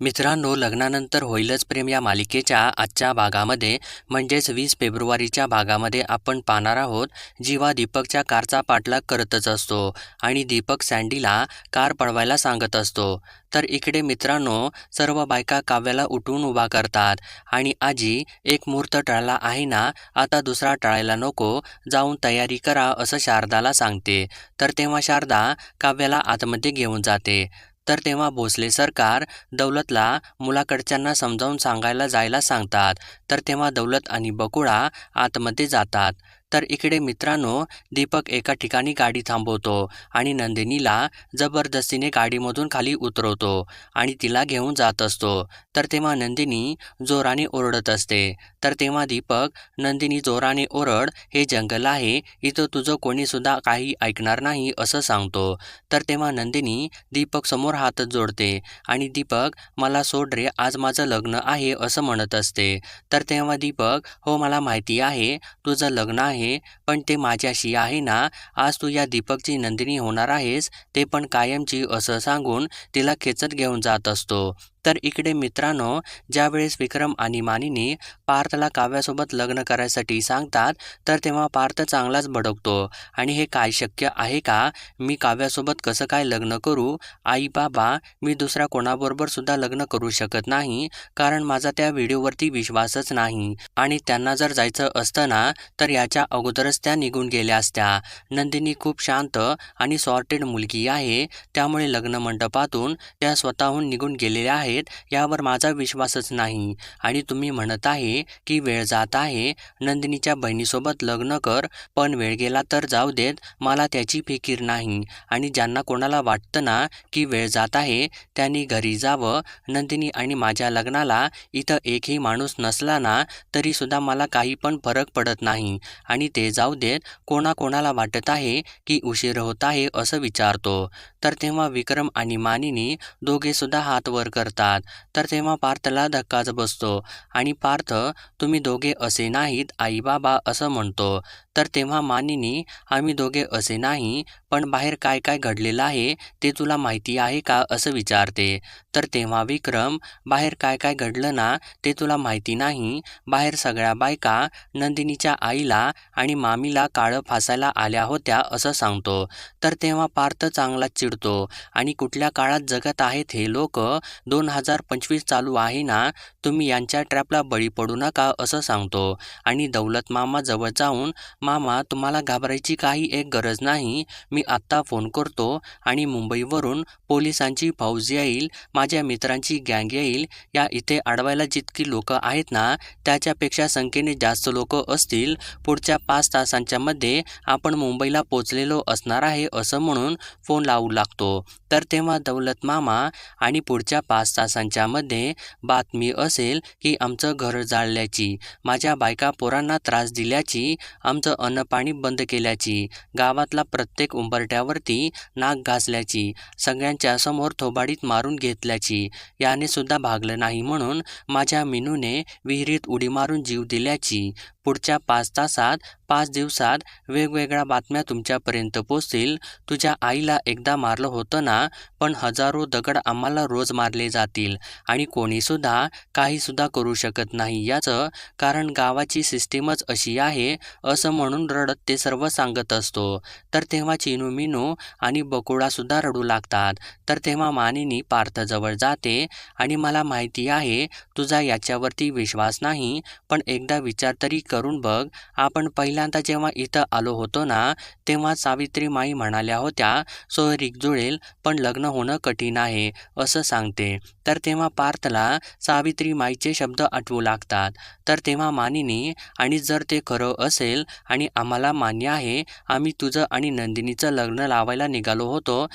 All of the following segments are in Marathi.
मित्रांनो लग्नानंतर होईलच प्रेम या मालिकेच्या आजच्या भागामध्ये. म्हणजेच वीस फेब्रुवारीच्या भागामध्ये आपण पाहणार आहोत जीवा दीपकच्या कारचा पाठलाग करतच असतो आणि दीपक सँडीला कार पळवायला सांगत असतो. तर इकडे मित्रांनो सर्व बायका काव्याला उठून उभा करतात आणि आजी एक मुहूर्त टळला आहे ना आता दुसरा टळायला नको जाऊन तयारी करा असं शारदाला सांगते. तर तेव्हा शारदा काव्याला आतमध्ये घेऊन जाते. तर तेव्हा भोसले सरकार दौलतला मुलाकडच्यांना समजावून सांगायला जायला सांगतात. तर तेव्हा दौलत आणि बकुळा आतमध्ये जातात. तर इकडे मित्रांनो दीपक एका ठिकाणी गाडी थांबवतो आणि नंदिनीला जबरदस्तीने गाडीमधून खाली उतरवतो आणि तिला घेऊन जात असतो. तर तेव्हा नंदिनी जोराने ओरडत असते. तर तेव्हा दीपक नंदिनी जोराने ओरड हे जंगल आहे इथं तुझं कोणीसुद्धा काही ऐकणार नाही असं सांगतो. तर तेव्हा नंदिनी दीपक समोर हात जोडते आणि दीपक मला सोड रे आज माझं लग्न आहे असं म्हणत असते. तर तेव्हा दीपक हो मला माहिती आहे तुझं लग्न आहे पण ते माझ्याशी आहे ना? आज तू या दीपकची नंदिनी होणार आहेस ते पण कायमची असं सांगून तिला खेचत घेऊन जात असतो. तर इकडे मित्रांनो ज्यावेळेस विक्रम आणि मानिनी पार्थला काव्यासोबत लग्न करायसाठी सांगतात तर तेव्हा पार्थ चांगलाच भडकतो. आणि हे काय शक्य आहे का? मी काव्यासोबत कसं काय लग्न करू? आई बाबा मी दुसऱ्या कोणाबरोबर सुद्धा लग्न करू शकत नाही कारण माझा त्या व्हिडिओवरती विश्वासच नाही. आणि त्यांना जर जायचं असतं ना तर याच्या अगोदरच त्या निघून गेल्या असत्या. नंदिनी खूप शांत आणि सॉर्टेड मुलगी आहे त्यामुळे लग्न मंडपातून त्या स्वतःहून निघून गेलेल्या आहेत. यावर माझा विश्वासच नाही. आणि तुम्ही म्हणत आहे की वेळ जात आहे नंदिनीच्या बहिणीसोबत लग्न कर पण वेळ गेला तर जाऊ देत मला त्याची फिकीर नाही. आणि ज्यांना कोणाला वाटतं ना की वेळ जात आहे त्यांनी घरी जावं. नंदिनी आणि माझ्या लग्नाला इथं एकही माणूस नसला ना तरीसुद्धा मला काही पण फरक पडत नाही. आणि ते जाऊ देत कोणाकोणाला वाटत आहे की उशीर होत आहे असं विचारतो. तर तेव्हा विक्रम आणि मानिनी दोघेसुद्धा हात वर करतात. तर तेव्हा पार्थला धक्काच बसतो. आणि पार्थ तुम्ही दोघे असे नाहीत आई बाबा असं म्हणतो. तर तेव्हा मानिनी आम्ही दोघे असे नाही पण बाहेर काय काय घडलेलं आहे ते तुला माहिती आहे का असं विचारते. तर तेव्हा विक्रम बाहेर काय काय घडलं ना ते तुला माहिती नाही. बाहेर सगळ्या बायका नंदिनीच्या आईला आणि मामीला काळं फासायला आल्या होत्या असं सांगतो. तर तेव्हा पार्थ चांगलाच चिडतो आणि कुठल्या काळात जगत आहेत हे लोक दोन हजार पंचवीस चालू आहे ना तुम्ही यांच्या ट्रॅपला बळी पडू नका असं सांगतो. आणि दौलत मामा जवळ जाऊन मामा तुम्हाला घाबरायची काही एक गरज नाही. मी आत्ता फोन करतो आणि मुंबईवरून पोलिसांची फौज येईल माझ्या मित्रांची गँग येईल या इथे अडवायला जितकी लोक आहेत ना त्याच्यापेक्षा संख्येने जास्त लोक असतील. पुढच्या पाच तासांच्या मध्ये आपण मुंबईला पोचलेलो असणार आहे असं म्हणून फोन लावू लागतो. तर तेव्हा दौलत मामा आणि पुढच्या पाच तासांच्या मध्ये बातमी असेल की आमचं घर जाळल्याची माझ्या बायका पोरांना त्रास दिल्याची आमचं अन्नपाणी बंद केल्याची गावातला प्रत्येक उंबरट्यावरती नाक घासल्याची सगळ्यांच्या समोर थोबाडीत मारून घेतल्याची याने सुद्धा भागलं नाही म्हणून माझ्या मिनूने विहिरीत उडी मारून जीव दिल्याची पुढच्या पाच तासात पाच दिवसात वेगवेगळ्या बातम्या तुमच्यापर्यंत पोचतील तुझ्या आईला एकदा मारलं होतं ना पण हजारो दगड आम्हाला रोज मारले जातील आणि कोणीसुद्धा काहीसुद्धा करू शकत नाही. याचं कारण गावाची सिस्टीमच अशी आहे असं म्हणून रडत ते सर्व सांगत असतो. तर तेव्हा चिनू मिनू आणि बकुळासुद्धा रडू लागतात. तर तेव्हा मानिनी पार्थजवळ जाते आणि मला माहिती आहे तुझा याच्यावरती विश्वास नाही पण एकदा विचार तरी करून बघ. आपण पहिल्यांदा जेव्हा इथं आलो होतो ना तेव्हा सावित्री माई म्हणाल्या होत्या सोयरीक जुळेल पण लग्न होणं कठीण आहे असं सांगते. तर तेव्हा पार्थला सावित्री माईचे शब्द आठवू लागतात. तर तेव्हा मानिनी आणि जर ते खरं असेल आणि आम्हाला मान्य आहे आम्ही तुझं आणि नंदिनीचं लग्न लावायला निघालो होतो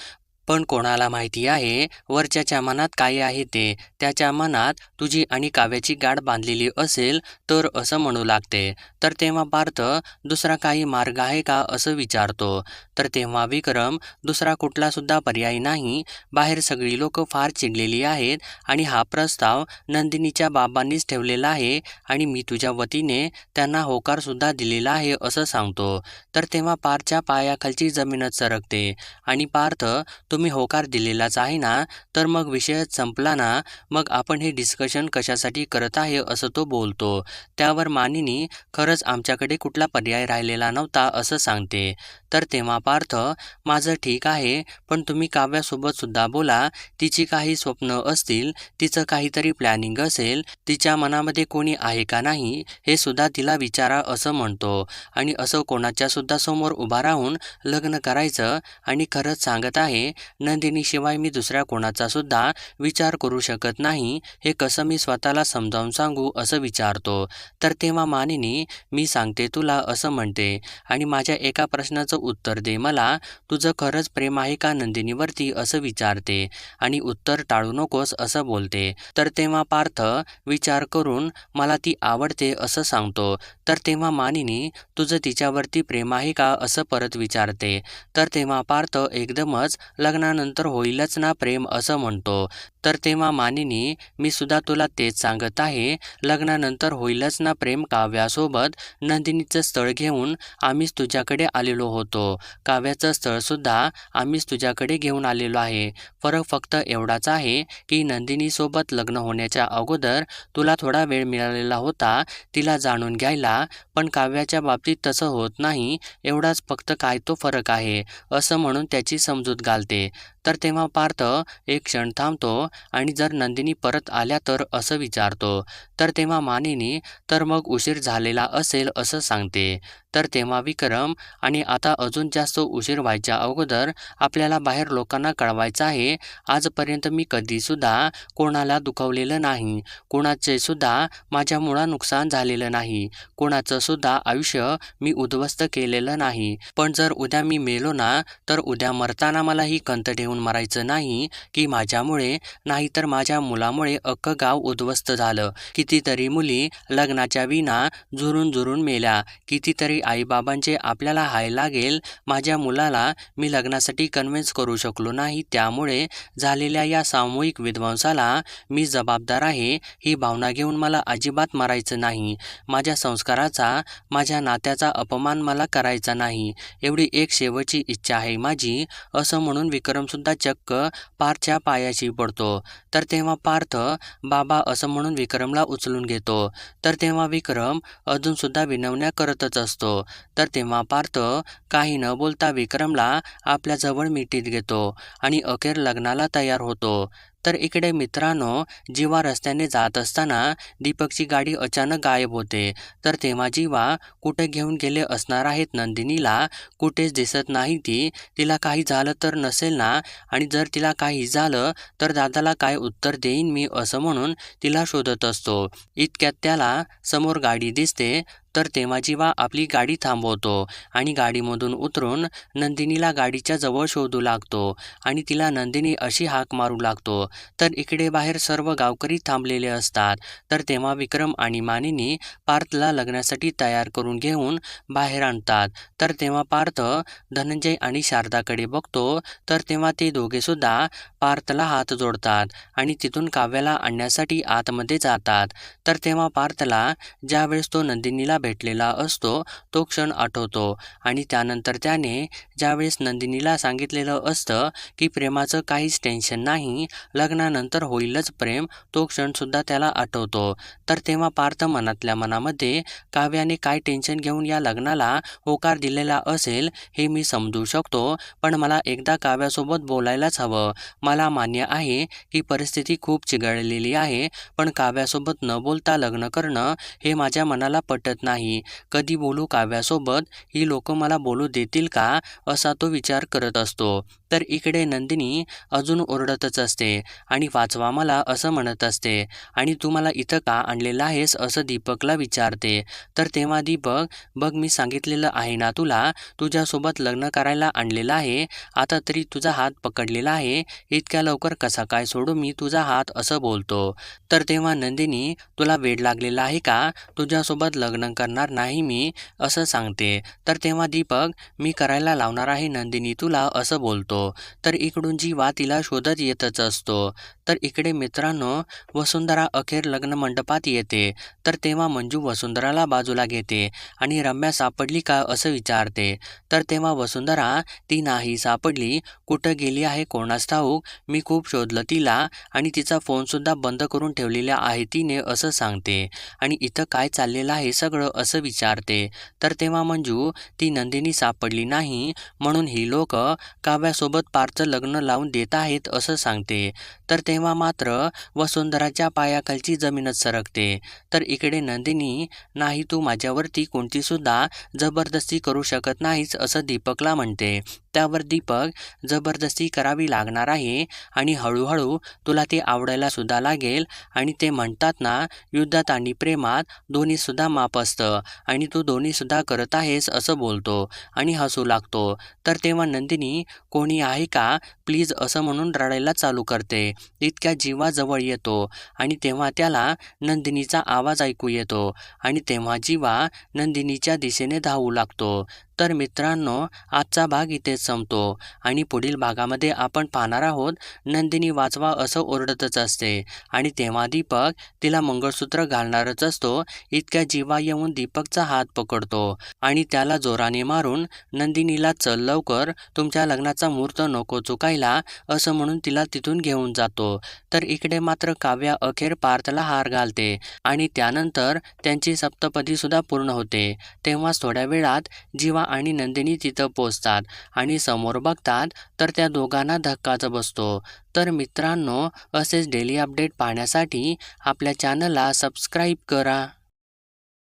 पण कोणाला माहिती आहे वरच्याच्या मनात काय आहे ते त्याच्या मनात तुझी आणि काव्याची गाठ बांधलेली असेल तर असं म्हणू लागते. तर तेव्हा पार्थ दुसरा काही मार्ग आहे का असं विचारतो. तर तेव्हा विक्रम दुसरा कुठलासुद्धा पर्याय नाही. बाहेर सगळी लोक फार चिडलेली आहेत आणि हा प्रस्ताव नंदिनीच्या बाबांनीच ठेवलेला आहे आणि मी तुझ्या वतीने त्यांना होकारसुद्धा दिलेला आहे असं सांगतो. तर तेव्हा पारच्या पायाखालची जमीनच सरकते आणि पार्थ तुम्ही होकार दिलेलाच आहे ना तर मग विषय संपला ना मग आपण हे डिस्कशन कशासाठी करत आहे असं तो बोलतो. त्यावर मानिनी खरंच आमच्याकडे कुठला पर्याय राहिलेला नव्हता असं सांगते. तर तेव्हा पार्थ माझं ठीक आहे पण तुम्ही काव्यासोबतसुद्धा बोला. तिची काही स्वप्न असतील तिचं काहीतरी प्लॅनिंग असेल तिच्या मनामध्ये कोणी आहे का नाही हे सुद्धा तिला विचारा असं म्हणतो. आणि असं कोणाच्यासुद्धा समोर उभा राहून लग्न करायचं आणि खरंच सांगत आहे नंदिनीशिवाय मी दुसऱ्या कोणाचा सुद्धा विचार करू शकत नाही. हे कसं मी स्वतःला समजावून सांगू असं विचारतो. तर तेव्हा मानिनी मी सांगते तुला असं म्हणते आणि माझ्या एका प्रश्नाचं उत्तर दे मला. तुझं खरंच प्रेम आहे का नंदिनीवरती? असं विचारते आणि उत्तर टाळू नकोस असं बोलते. तर तेव्हा पार्थ विचार करून मला ती आवडते असं सांगतो. तर तेव्हा मानिनी तुझं तिच्यावरती प्रेम आहे का? असं परत विचारते. तर तेव्हा पार्थ एकदमच लग्नानंतर होईलच ना प्रेम असं म्हणतो. तर तेव्हा मानिनी मी सुद्धा तुला तेच सांगत आहे. लग्नानंतर होईलच ना प्रेम काव्यासोबत. नंदिनीचं स्थळ घेऊन आम्हीच तुझ्याकडे आलेलो होतो. काव्याचं स्थळसुद्धा आम्हीच तुझ्याकडे घेऊन आलेलो आहे. फरक फक्त एवढाच आहे की नंदिनीसोबत लग्न होण्याच्या अगोदर तुला थोडा वेळ मिळालेला होता तिला जाणून घ्यायला. पण काव्याच्या बाबतीत तसं होत नाही. एवढाच फक्त काय तो फरक आहे असं म्हणून त्याची समजूत घालते. तर तेव्हा पार्थ एक क्षण थांबतो. आणि जर नंदिनी परत आल्या तर असं विचारतो तर तेव्हा मानेनी तर मग उशीर झालेला असेल असं सांगते. तर तेव्हा विक्रम आणि आता अजून जास्त उशीर व्हायच्या अगोदर आपल्याला बाहेर लोकांना कळवायचं आहे. आजपर्यंत मी कधीसुद्धा कोणाला दुखवलेलं नाही. कोणाचे सुद्धा माझ्यामुळं नुकसान झालेलं नाही. कोणाचं सुद्धा आयुष्य मी उद्ध्वस्त केलेलं नाही. पण जर उद्या मी मेलो ना तर उद्या मरताना मला ही कंत ठेवून मरायचं नाही की माझ्यामुळे नाहीतर माझ्या मुलामुळे अख्खं गाव उद्ध्वस्त झालं. कितीतरी मुली लग्नाच्या विना झुरून झुरून मेल्या. कितीतरी आईबाबांचे आपल्याला हाय लागेल माझ्या मुलाला मी लग्नासाठी कन्व्हिन्स करू शकलो नाही. त्यामुळे झालेल्या या सामूहिक विध्वंसाला मी जबाबदार आहे ही भावना घेऊन मला अजिबात मारायचं नाही. माझ्या संस्काराचा माझ्या नात्याचा अपमान मला करायचा नाही. एवढी एक शेवटची इच्छा आहे माझी असं म्हणून विक्रमसुद्धा चक्क पारच्या पायाशी पडतो. तर तेव्हा पार्थ बाबा असं म्हणून विक्रमला उचलून घेतो. तर तेव्हा विक्रम अजूनसुद्धा विनवण्या करतच असतो. तर तेव्हा पार्थ काही न बोलता विक्रमला आपल्याजवळ मिठीत घेतो आणि अखेर लग्नाला तयार होतो. तर इकडे मित्रांनो जीवा रस्त्याने जात असताना दीपकची गाडी अचानक गायब होते तर तेव्हा जीवा कुठे घेऊन गेले असणार आहेत नंदिनीला कुठेच दिसत नाही ती तिला काही झालं तर नसेल ना? आणि जर तिला काही झालं तर दादाला काय उत्तर देईन मी असं म्हणून तिला शोधत असतो. इतक्यात त्याला समोर गाडी दिसते तर तेव्हा जीवा आपली गाडी थांबवतो आणि गाडीमधून उतरून नंदिनीला गाडीच्या जवळ शोधू लागतो आणि तिला नंदिनी अशी हाक मारू लागतो तर इकडे बाहेर सर्व गावकरी थांबलेले असतात तर तेव्हा विक्रम आणि मानिनी पार्थला लग्नासाठी तयार करून घेऊन बाहेर आणतात. तर तेव्हा पार्थ धनंजय आणि शारदाकडे बघतो. तर तेव्हा ते दोघेसुद्धा पार्थला हात जोडतात आणि तिथून काव्याला आणण्यासाठी आतमध्ये जातात. तर तेव्हा पार्थला ज्यावेळेस तो नंदिनीला भेटलेला असतो तो क्षण आठवतो आणि त्यानंतर त्याने ज्यावेळेस नंदिनीला सांगितलेलं असतं की प्रेमाचं काहीच टेन्शन नाही लग्नानंतर होईलच प्रेम तो क्षणसुद्धा त्याला आठवतो. तर तेव्हा पार्थ मनातल्या मनामध्ये काव्याने काय टेन्शन घेऊन या लग्नाला होकार दिलेला असेल हे मी समजू शकतो पण मला एकदा काव्यासोबत बोलायलाच हवं. मला मान्य आहे की परिस्थिती खूप चिघळलेली आहे पण काव्यासोबत न बोलता लग्न करणं हे माझ्या मनाला पटत नाही. कधी बोलू काव्यासोबत? ही लोक मला बोलू देतील का? असा तो विचार करत असतो. तर इकडे नंदिनी अजून ओरडतच असते आणि वाचवा मला असं म्हणत असते. आणि तू मला इथं का आणलेलं आहेस असं दीपकला विचारते. तर तेव्हा दीपक बघ मी सांगितलेलं आहे ना तुला? तुझ्यासोबत लग्न करायला आणलेलं आहे. आता तरी तुझा हात पकडलेला आहे. इतक्या लवकर कसा काय सोडू मी तुझा हात? असं बोलतो. तर तेव्हा नंदिनी तुला वेड लागलेला आहे का? तुझ्यासोबत लग्न करणार नाही मी असं सांगते. तर तेव्हा दीपक मी करायला लावणार आहे नंदिनी तुला असं बोलतो. तर इकडून जीवा तिला शोधत येतच असतो. तर इकडे मित्रांनो वसुंधरा अखेर लग्न मंडपात येते. तर तेव्हा मंजू वसुंधराला बाजूला घेते आणि रम्या सापडली का असं विचारते. तर तेव्हा वसुंधरा ती नाही सापडली. कुठं गेली आहे कोणास ठाऊक? मी खूप शोधलं तिला आणि तिचा फोनसुद्धा बंद करून ठेवलेला आहे तिने असं सांगते. आणि इथं काय चाललेलं आहे सगळं असं विचारते. तर तेव्हा मंजू ती नंदिनी सापडली नाही म्हणून ही लोक काव्यासोबत पारचं लग्न लावून देत आहेत असं सांगते. तर तेव्हा मात्र वसुंधराच्या पायाखालची जमीनच सरकते. तर इकडे नंदिनी नाही तू माझ्यावरती कोणतीसुद्धा जबरदस्ती करू शकत नाहीस असं दीपकला म्हणते. त्यावर दीपक जबरदस्ती करावी लागणार आहे आणि हळूहळू तुला ते आवडायला सुद्धा लागेल. आणि ते म्हणतात ना युद्धात आणि प्रेमात दोन्हीसुद्धा माप असतं आणि तू दोन्हीसुद्धा करत आहेस असं बोलतो आणि हसू लागतो. तर तेव्हा नंदिनी कोणी आहे का? प्लीज असं म्हणून रडायला चालू करते. इतक्या जीवाजवळ येतो आणि तेव्हा त्याला नंदिनीचा आवाज ऐकू येतो आणि तेव्हा जीवा नंदिनीच्या दिशेने धावू लागतो. तर मित्रांनो आजचा भाग इथेच संपतो आणि पुढील भागामध्ये आपण पाहणार आहोत नंदिनी वाचवा असं ओरडतच असते आणि तेव्हा दीपक तिला मंगळसूत्र घालणारच असतो इतक्या जीवा येऊन दीपकचा हात पकडतो आणि त्याला जोराने मारून नंदिनीला चल लवकर तुमच्या लग्नाचा मुहूर्त नको चुकायला असं म्हणून तिला तिथून घेऊन जातो. तर इकडे मात्र काव्या अखेर पार्थला हार घालते आणि त्यानंतर त्यांची सप्तपदी सुद्धा पूर्ण होते. तेव्हाच थोड्या वेळात जीवा आणि नंदिनी तिथं पोचतात आणि समोर बघतात तर त्या दोघांना धक्काच बसतो. तर मित्रांनो असेच डेली अपडेट पाहण्यासाठी आपल्या चॅनलला सबस्क्राईब करा.